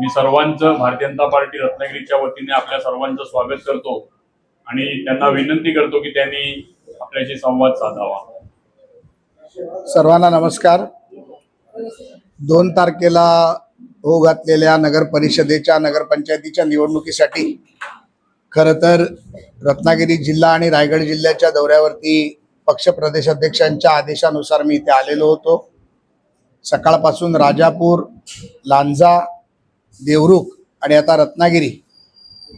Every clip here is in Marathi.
मी सर्वांचं भारतीय जनता पार्टी रत्नागिरीच्या वतीने आपल्या सर्वांचं स्वागत करतो आणि त्यांना विनंती करतो की त्यांनी आपल्याशी संवाद साधावा. सर्वांना नमस्कार. दोन तारखेला हो घातलेल्या नगर परिषदेच्या नगरपंचायतीच्या निवडणुकीसाठी खरं तर रत्नागिरी जिल्हा आणि रायगड जिल्ह्याच्या दौऱ्यावरती पक्ष प्रदेशाध्यक्षांच्या आदेशानुसार मी इथे आलेलो होतो. सकाळपासून राजापूर लांजा देवरुख आणि आता रत्नागिरी.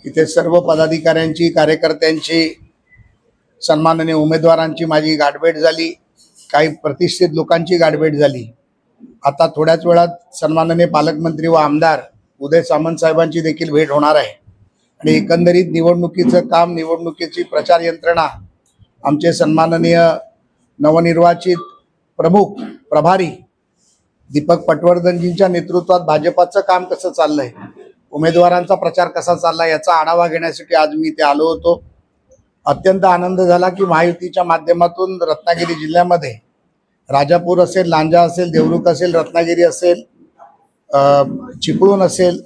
इथे सर्व पदाधिकाऱ्यांची कार्यकर्त्यांची सन्माननीय उमेदवारांची माझी गाठभेट झाली. काही प्रतिष्ठित लोकांची गाठभेट झाली. आता थोड्याच वेळात सन्माननीय पालकमंत्री व आमदार उदय सामंत साहेबांची देखील भेट होणार आहे. आणि एकंदरीत निवडणुकीचं काम निवडणुकीची प्रचार यंत्रणा आमचे सन्माननीय नवनिर्वाचित प्रमुख प्रभारी दीपक पटवर्धनजींच्या नेतृत्वात भाजपाचं काम कसं चाललंय? उमेदवारांचा प्रचार कसा चाललाय याचा आढावा घेण्यासाठी आज मी इथे आलो होतो. अत्यंत आनंद झाला की महायुतीच्या माध्यमातून रत्नागिरी जिल्ह्यामध्ये राजापूर असेल लांजा असेल देवरुख असेल रत्नागिरी असेल चिपळूण असेल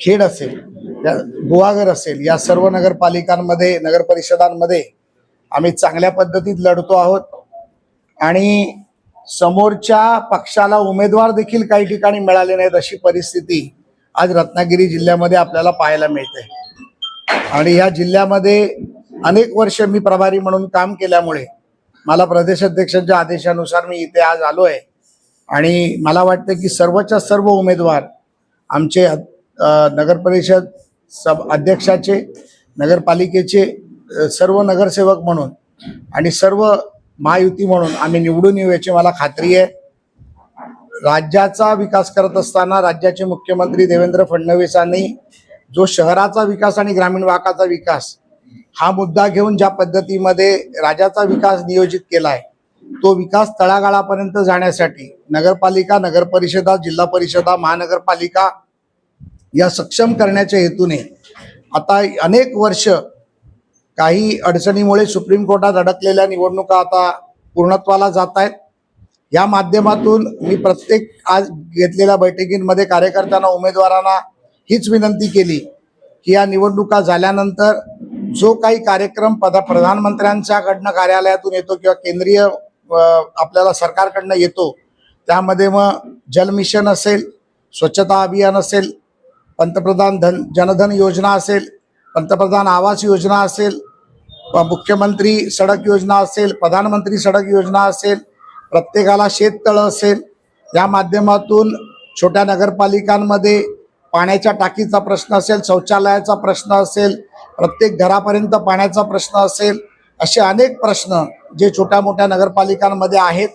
खेड असेल या गुहागर असेल या सर्व नगरपालिकांमध्ये नगरपरिषदांमध्ये आम्ही चांगल्या पद्धतीत लढतो आहोत. आणि समोरच्या पक्षाला उमेदवार देखील काही ठिकाणी मिळाले नाहीत अशी परिस्थिती आज रत्नागिरी जिल्ह्यामध्ये आपल्याला पाहायला मिळते. आणि या जिल्ह्यामध्ये अनेक वर्ष मी प्रभारी म्हणून काम केल्यामुळे मला प्रदेशाध्यक्षांच्या आदेशानुसार मी इथे आज आलो आहे आणि मला वाटतं की सर्वच्या सर्व उमेदवार आमचे नगर नगरपरिषद सब अध्यक्षाचे नगरपालिकेचे सर्व नगरसेवक म्हणून आणि सर्व महायुती म्हणून. आम्ही निवडून येऊ याची मला खात्री आहे. राज्याचा विकास करत असताना राज्याचे मुख्यमंत्री देवेंद्र फडणवीसांनी जो शहराचा विकास आणि ग्रामीण भागाचा विकास हा मुद्दा घेऊन ज्या पद्धतीमध्ये राज्याचा विकास नियोजित केला आहे तो विकास तळागाळापर्यंत जाण्यासाठी नगरपालिका नगरपरिषदा जिल्हा परिषदा महानगरपालिका या सक्षम करण्याच्या हेतूने आता अनेक वर्ष काही अडचणीमुळे सुप्रीम कोर्टात अडकलेल्या निवडणुका आता पूर्णत्वाला जात आहेत या माध्यमातून मी प्रत्येक आज घेतलेल्या बैठकींमध्ये कार्यकर्त्यांना उमेदवारांना हीच विनंती केली की या निवडणुका झाल्यानंतर जो काही कार्यक्रम पदा प्रधानमंत्र्यांच्याकडनं कार्यालयातून येतो किंवा केंद्रीय आपल्याला सरकारकडनं येतो त्यामध्ये मग जल मिशन असेल स्वच्छता अभियान असेल पंतप्रधान धन जनधन योजना असेल पंतप्रधान आवास योजना असेल मुख्यमंत्री सडक योजना असेल प्रधानमंत्री सडक योजना असेल प्रत्येकाला शेततळं असेल या माध्यमातून छोट्या नगरपालिकांमध्ये पाण्याच्या टाकीचा प्रश्न असेल शौचालयाचा प्रश्न असेल प्रत्येक घरापर्यंत पाण्याचा प्रश्न असेल असे अनेक प्रश्न जे छोट्या मोठ्या नगरपालिकांमध्ये आहेत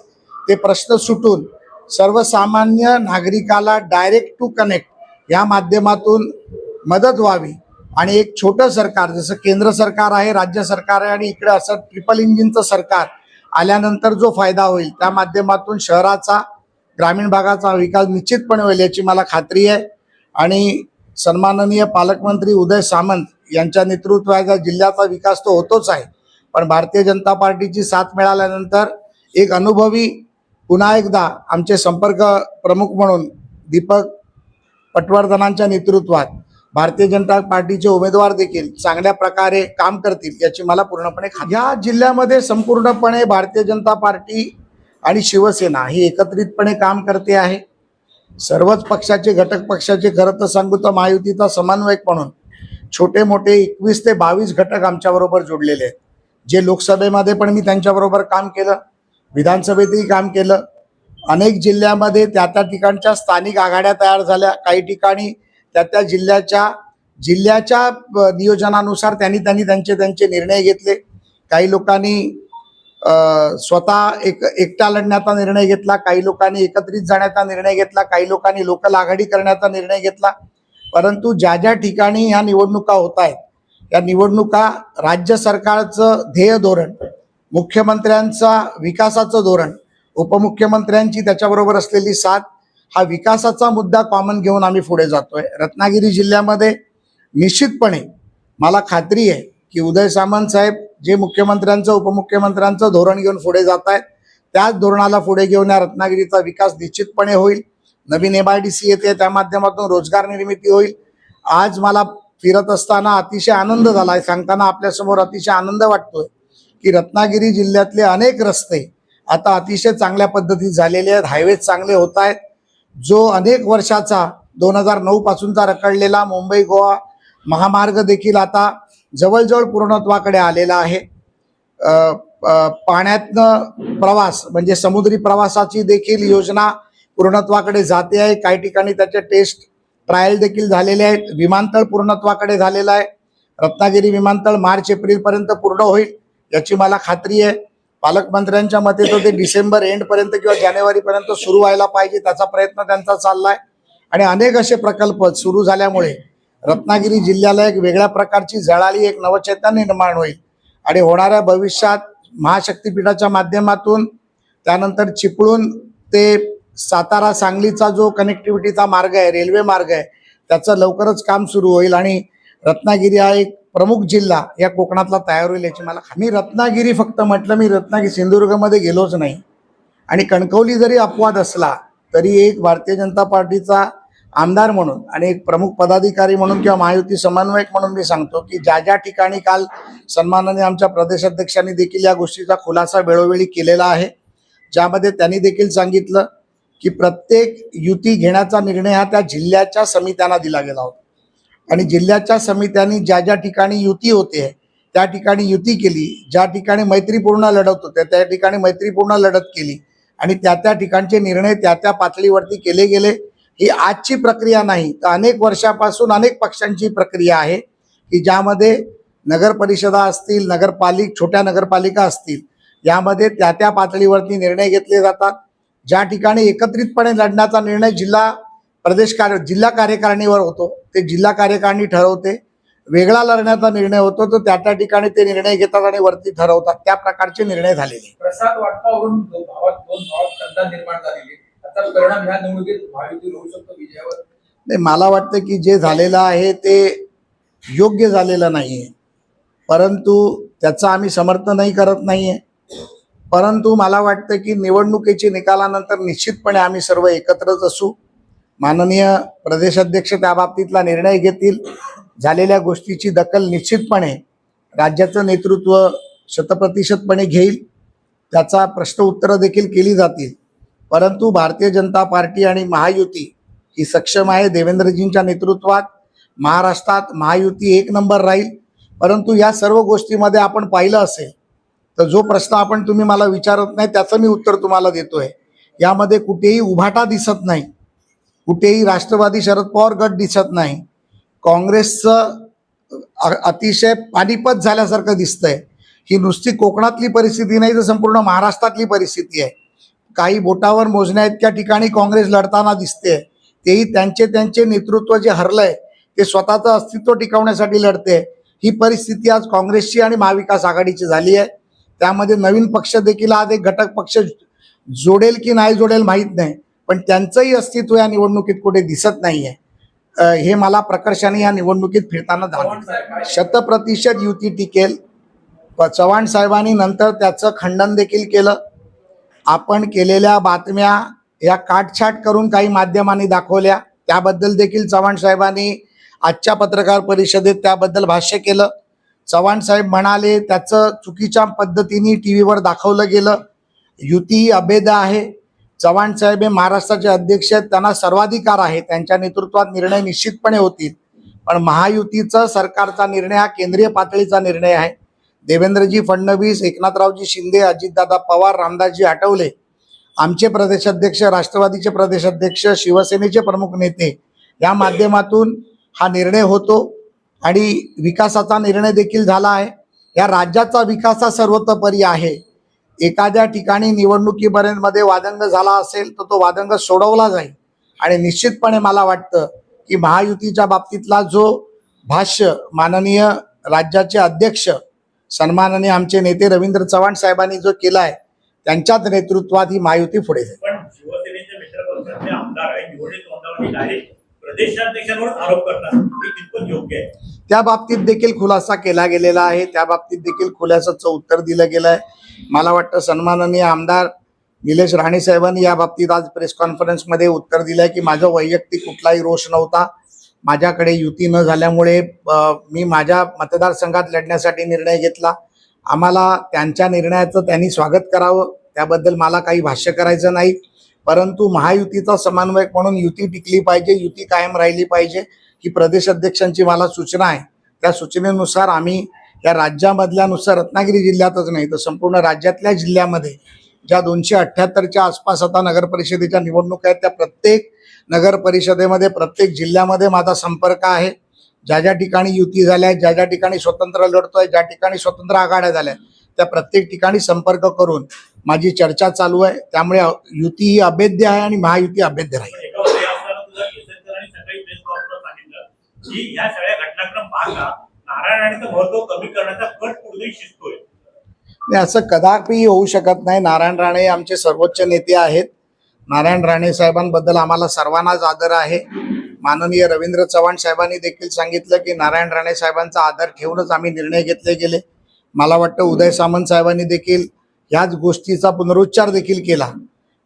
ते प्रश्न सुटून सर्वसामान्य नागरिकाला डायरेक्ट टू कनेक्ट या माध्यमातून मदत व्हावी. आणि एक छोटं सरकार जसं केंद्र सरकार आहे राज्य सरकार आहे आणि इकडे असं ट्रिपल इंजिनचं सरकार आल्यानंतर जो फायदा होईल त्या माध्यमातून शहराचा ग्रामीण भागाचा विकास निश्चितपणे होईल याची मला खात्री आहे. आणि सन्माननीय पालकमंत्री उदय सामंत यांच्या नेतृत्वाचा जिल्ह्याचा विकास तो होतोच आहे पण भारतीय जनता पार्टीची साथ मिळाल्यानंतर एक अनुभवी पुन्हा एकदा आमचे संपर्क प्रमुख म्हणून दीपक पटवर्धनांच्या नेतृत्वात भारतीय जनता पार्टीचे उमेदवार देखील चांगल्या प्रकारे काम करतील याची मला पूर्णपणे खात्री या जिल्ह्यामध्ये संपूर्णपणे भारतीय जनता पार्टी आणि शिवसेना ही एकत्रितपणे काम करते आहे. सर्वच पक्षाचे घटक पक्षाचे खरं तर सांगू तर महायुतीचा समन्वयक म्हणून छोटे मोठे एकवीस ते बावीस घटक आमच्याबरोबर जोडलेले आहेत. जे लोकसभेमध्ये पण मी त्यांच्याबरोबर काम केलं विधानसभेतही काम केलं. अनेक जिल्ह्यामध्ये त्या त्या ठिकाणच्या स्थानिक आघाड्या तयार झाल्या. काही ठिकाणी त्या त्या जिल्ह्याच्या जिल्ह्याच्या नियोजनानुसार त्यांनी त्यांनी त्यांचे त्यांचे निर्णय घेतले. काही लोकांनी स्वतः एक एकटा लढण्याचा निर्णय घेतला काही लोकांनी एकत्रित जाण्याचा निर्णय घेतला काही लोकांनी लोकल आघाडी करण्याचा निर्णय घेतला. परंतु ज्या ज्या ठिकाणी ह्या निवडणुका होत आहेत या निवडणुका राज्य सरकारचं ध्येय धोरण मुख्यमंत्र्यांचा विकासाचं धोरण उपमुख्यमंत्र्यांची त्याच्याबरोबर असलेली साथ हा विकासाचा मुद्दा कॉमन घेऊन आम्ही पुढे जातोय. रत्नागिरी जिल्ह्यामध्ये निश्चितपणे मला खात्री आहे की उदय सामंत साहेब जे मुख्यमंत्र्यांचं उपमुख्यमंत्र्यांचं धोरण घेऊन पुढे जात आहेत त्याच धोरणाला पुढे घेऊन या रत्नागिरीचा विकास निश्चितपणे होईल. नवीन एम आय डी सी येते त्या माध्यमातून रोजगार निर्मिती होईल. आज मला फिरत असताना अतिशय आनंद झाला आहे सांगताना आपल्यासमोर अतिशय आनंद वाटतोय की रत्नागिरी जिल्ह्यातले अनेक रस्ते आता अतिशय चांगल्या पद्धतीत झालेले आहेत. हायवे चांगले होत आहेत जो अनेक वर्षाचा दोन हजार नऊ पासूनचा रखडलेला मुंबई गोवा महामार्ग देखील आता जवळजवळ पूर्णत्वाकडे आलेला आहे. पाण्यातनं प्रवास म्हणजे समुद्री प्रवासाची देखील योजना पूर्णत्वाकडे जाते आहे. काही ठिकाणी त्याचे टेस्ट ट्रायल देखील झालेले आहेत. विमानतळ पूर्णत्वाकडे झालेलं आहे. रत्नागिरी विमानतळ मार्च एप्रिलपर्यंत पूर्ण होईल याची मला खात्री आहे. पालकमंत्र्यांच्या मते तर ते डिसेंबर एंड पर्यंत किंवा जानेवारी पर्यंत सुरू व्हायला पाहिजे त्याचा प्रयत्न त्यांचा चाललाय. आणि अनेक असे प्रकल्प सुरू झाल्यामुळे रत्नागिरी जिल्ह्याला एक वेगळ्या प्रकारची जळाली एक नवचैतन्य निर्माण होईल. आणि होणाऱ्या भविष्यात महाशक्तीपीठाच्या माध्यमातून त्यानंतर चिपळूण ते सातारा सांगलीचा जो कनेक्टिव्हिटीचा मार्ग आहे रेल्वे मार्ग आहे त्याचं लवकरच काम सुरू होईल. आणि रत्नागिरी हा एक प्रमुख जिल्हा या कोकणातला तयार होईल याची मला मी रत्नागिरी फक्त म्हटलं मी रत्नागिरी सिंधुदुर्गमध्ये गेलोच नाही. आणि कणकवली जरी अपवाद असला तरी एक भारतीय जनता पार्टीचा आमदार म्हणून आणि एक प्रमुख पदाधिकारी म्हणून किंवा महायुती समन्वयक म्हणून मी सांगतो की ज्या ज्या ठिकाणी काल सन्मानाने आमच्या प्रदेशाध्यक्षांनी देखील या गोष्टीचा खुलासा वेळोवेळी केलेला आहे ज्यामध्ये त्यांनी देखील सांगितलं की प्रत्येक युती घेण्याचा निर्णय हा त्या जिल्ह्याच्या समित्यांना दिला गेला होता. आणि जिल्ह्याच्या समित्यांनी ज्या ज्या ठिकाणी युती होते त्या ठिकाणी युती केली ज्या ठिकाणी मैत्रीपूर्ण लढत होते त्या ठिकाणी मैत्रीपूर्ण लढत केली. आणि त्या त्या ठिकाणचे निर्णय त्या त्या पातळीवरती केले गेले. ही आजची प्रक्रिया नाही तर अनेक वर्षापासून अनेक पक्षांची प्रक्रिया आहे की ज्यामध्ये नगर परिषदा असतील नगरपालिक छोट्या नगरपालिका असतील यामध्ये त्या त्या पातळीवरती निर्णय घेतले जातात. ज्या ठिकाणी एकत्रितपणे लढण्याचा निर्णय जिल्हा प्रदेश कार्य जिल्हा कार्यकारिणीवर होतो ते जिल्हा कार्यकारिणी ठरवते. वेगळा लढण्याचा निर्णय होतो तो त्या त्या ठिकाणी ते निर्णय घेतात आणि वरती ठरवतात. त्या प्रकारचे निर्णय झालेले. प्रसाद वाटपावरून निर्माण झालेली. परिणाम ह्या निवडणुकीत होऊ शकतो विजयावर? नाही मला वाटतं की जे झालेलं आहे ते योग्य झालेलं नाही आहे परंतु त्याचं आम्ही समर्थनही करत नाही आहे परंतु मला वाटतं की निवडणुकीची निकालानंतर निश्चितपणे आम्ही सर्व एकत्रच असू. माननीय प्रदेशाध्यक्ष त्या बाबतीतला निर्णय घेतील. झालेल्या गोष्टीची दखल निश्चितपणे राज्याचं नेतृत्व शतप्रतिशतपणे घेईल. त्याचा प्रश्न उत्तरं देखील केली जातील. परंतु भारतीय जनता पार्टी आणि महायुती ही सक्षम आहे देवेंद्रजींच्या नेतृत्वात. महाराष्ट्रात महायुती एक नंबर राहील. परंतु या सर्व गोष्टीमध्ये आपण पाहिलं असेल तर जो प्रश्न आपण तुम्ही मला विचारत नाही त्याचं मी उत्तर तुम्हाला देतोय. यामध्ये कुठेही उभाटा दिसत नाही. कुठेही राष्ट्रवादी शरद पवार गट दिसत नाही. काँग्रेसचं अतिशय पानिपत झाल्यासारखं दिसतंय. ही नुसती कोकणातली परिस्थिती नाही तर संपूर्ण महाराष्ट्रातली परिस्थिती आहे. काही बोटावर मोजण्या इतक्या ठिकाणी काँग्रेस लढताना दिसते. तेही त्यांचे त्यांचे नेतृत्व जे हरलंय ते स्वतःचं अस्तित्व टिकवण्यासाठी लढते. ही परिस्थिती आज काँग्रेसची आणि महाविकास आघाडीची झाली आहे. त्यामध्ये नवीन पक्ष देखील आज एक घटक पक्ष जोडेल की नाही जोडेल माहीत नाही. पण त्यांचंही अस्तित्व या निवडणुकीत कुठे दिसत नाहीये. हे मला प्रकर्षाने या निवडणुकीत फिरताना जाणवलं काय शतप्रतिशत युती टिकेल. चव्हाण साहेबांनी नंतर त्याचं खंडन देखील केलं. आपण केलेल्या बातम्या या काटछाट करून काही माध्यमांनी दाखवल्या. त्याबद्दल देखील चव्हाण साहेबांनी आजच्या पत्रकार परिषदेत त्याबद्दल भाष्य केलं. चव्हाण साहेब म्हणाले त्याचं चुकीच्या पद्धतीने टी व्हीवर दाखवलं गेलं. युती अभेद आहे. चव्हाण साहेब हे महाराष्ट्राचे अध्यक्ष आहेत त्यांना सर्वाधिकार आहे त्यांच्या नेतृत्वात निर्णय निश्चितपणे होतील. पण महायुतीचा सरकारचा निर्णय हा केंद्रीय पातळीचा निर्णय आहे. देवेंद्रजी फडणवीस एकनाथरावजी शिंदे अजितदादा पवार रामदासजी आठवले आमचे प्रदेशाध्यक्ष राष्ट्रवादीचे प्रदेशाध्यक्ष शिवसेनेचे प्रमुख नेते या माध्यमातून हा निर्णय होतो आणि विकासाचा निर्णय देखील झाला आहे. या राज्याचा विकास हा सर्वतोपरी आहे. एखाद्या ठिकाणी निवडणुकीपर्यंत मध्ये वादंग झाला असेल तर तो वादंग सोडवला जाईल. आणि निश्चितपणे मला वाटतं की महायुतीच्या बाबतीतला जो भाष्य माननीय राज्याचे अध्यक्ष सन्माननीय आमचे नेते रवींद्र चव्हाण साहेबांनी जो केला आहे त्यांच्याच नेतृत्वात ही महायुती पुढे जाईल. प्रदेशाध्यक्षांवर आरोप करणार हे कितपत योग्य आहे? त्या बाबतीत देखील खुलासा केला गेलेला आहे. त्या बाबतीत देखील खुलासाचं उत्तर दिलं गेलं आहे मला वाटतं सन्माननीय आमदार निलेश राणे साहेबांनी या बाबतीत आज प्रेस कॉन्फरन्समध्ये उत्तर दिलंय की माझा वैयक्तिक कुठलाही रोष नव्हता. माझ्याकडे युती न झाल्यामुळे मी माझ्या मतदारसंघात लढण्यासाठी निर्णय घेतला. आम्हाला त्यांच्या निर्णयाचं त्यांनी स्वागत करावं. त्याबद्दल मला काही भाष्य करायचं नाही. परंतु महायुतीचा समन्वयक म्हणून युती टिकली पाहिजे युती कायम राहिली पाहिजे ही प्रदेश अध्यक्षांची मला सूचना आहे. त्या सूचनेनुसार आम्ही या राज्यामधल्यानुसार रत्नागिरी जिल्ह्यातच नाही तर संपूर्ण राज्यातल्या जिल्ह्यामध्ये ज्या दोनशे अठ्ठ्याहत्तरच्या आसपास आता नगर परिषदेच्या निवडणुका आहेत त्या प्रत्येक नगर परिषदेमध्ये प्रत्येक जिल्ह्यामध्ये माझा संपर्क आहे. ज्या ज्या ठिकाणी युती झाल्या आहेत ज्या ज्या ठिकाणी स्वतंत्र लढतोय ज्या ठिकाणी स्वतंत्र आघाड्या झाल्या आहेत, त्या प्रत्येक ठिकाणी संपर्क करून माझी चर्चा चालू आहे. त्यामुळे युती ही अभेद्य आहे आणि महायुती अभेद्य राहील. असं कदापि होऊ शकत नाही. नारायण राणे आमचे सर्वोच्च नेते आहेत. नारायण राणे साहेबांबद्दल आम्हाला सर्वांनाच आदर आहे. माननीय रवींद्र चव्हाण साहेबांनी देखील सांगितलं की नारायण राणे साहेबांचा आदर ठेवूनच आम्ही निर्णय घेतले गेले. मला वाटतं उदय सामंत साहेबांनी देखील ह्याच गोष्टीचा पुनरुच्चार देखील केला.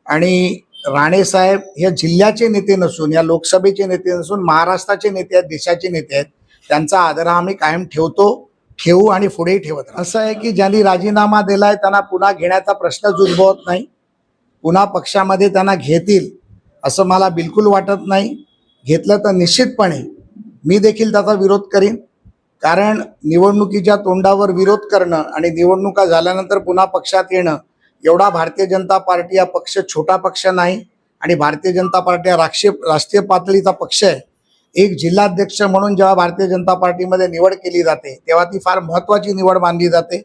आणि राणे साहेब हे जिल्ह्याचे नेते नसून या लोकसभेचे नेते नसून महाराष्ट्राचे नेते आहेत देशाचे नेते आहेत त्यांचा आदर हा आम्ही कायम ठेवतो ठेवू आणि पुढेही ठेवत असं आहे की ज्यांनी राजीनामा दिलाय त्यांना पुन्हा घेण्याचा प्रश्नच उद्भवत नाही. पुन्हा पक्षामध्ये त्यांना घेतील असं मला बिलकुल वाटत नाही. घेतलं तर निश्चितपणे मी देखील त्याचा विरोध करीन. कारण निवडणुकीच्या तोंडावर विरोध करणं आणि निवडणुका झाल्यानंतर पुन्हा पक्षात येणं एवढा भारतीय जनता पार्टी हा पक्ष छोटा पक्ष नाही आणि भारतीय जनता पार्टी हा राष्ट्रीय राष्ट्रीय पातळीचा पक्ष आहे. एक जिल्हाध्यक्ष म्हणून जेव्हा भारतीय जनता पार्टीमध्ये निवड केली जाते तेव्हा ती फार महत्त्वाची निवड मानली जाते.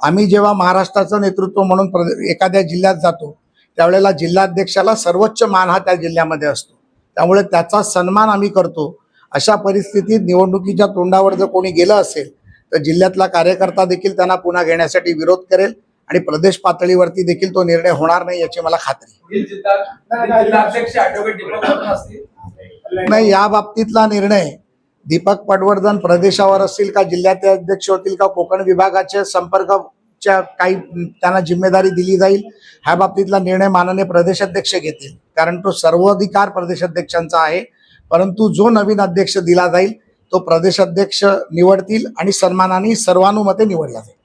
आम्ही जेव्हा महाराष्ट्राचं नेतृत्व म्हणून प्र- एखाद्या जिल्ह्यात जातो त्यावेळेला जिल्हाध्यक्षाला सर्वोच्च मान हा त्या जिल्ह्यामध्ये असतो. त्यामुळे त्याचा सन्मान आम्ही करतो. अशा परिस्थितीत निवडणुकीच्या तोंडावर जर कोणी गेलं असेल तर जिल्ह्यातला कार्यकर्ता देखील त्यांना पुन्हा घेण्यासाठी विरोध करेल आणि प्रदेश पातळीवरती देखील तो निर्णय होणार नाही याची मला खात्री नाही या बाबतीतला निर्णय दीपक पटवर्धन प्रदेशावर असतील का जिल्ह्याचे अध्यक्ष होतील का कोकण विभागाचे संपर्कच्या काही त्यांना जिम्मेदारी दिली जाईल ह्या बाबतीतला निर्णय माननीय प्रदेशाध्यक्ष घेतील. कारण तो सर्वाधिकार प्रदेशाध्यक्षांचा आहे. परंतु जो नवीन अध्यक्ष दिला जाईल तो प्रदेशाध्यक्ष निवडतील आणि सन्मानाने सर्वानुमते निवडला जाईल.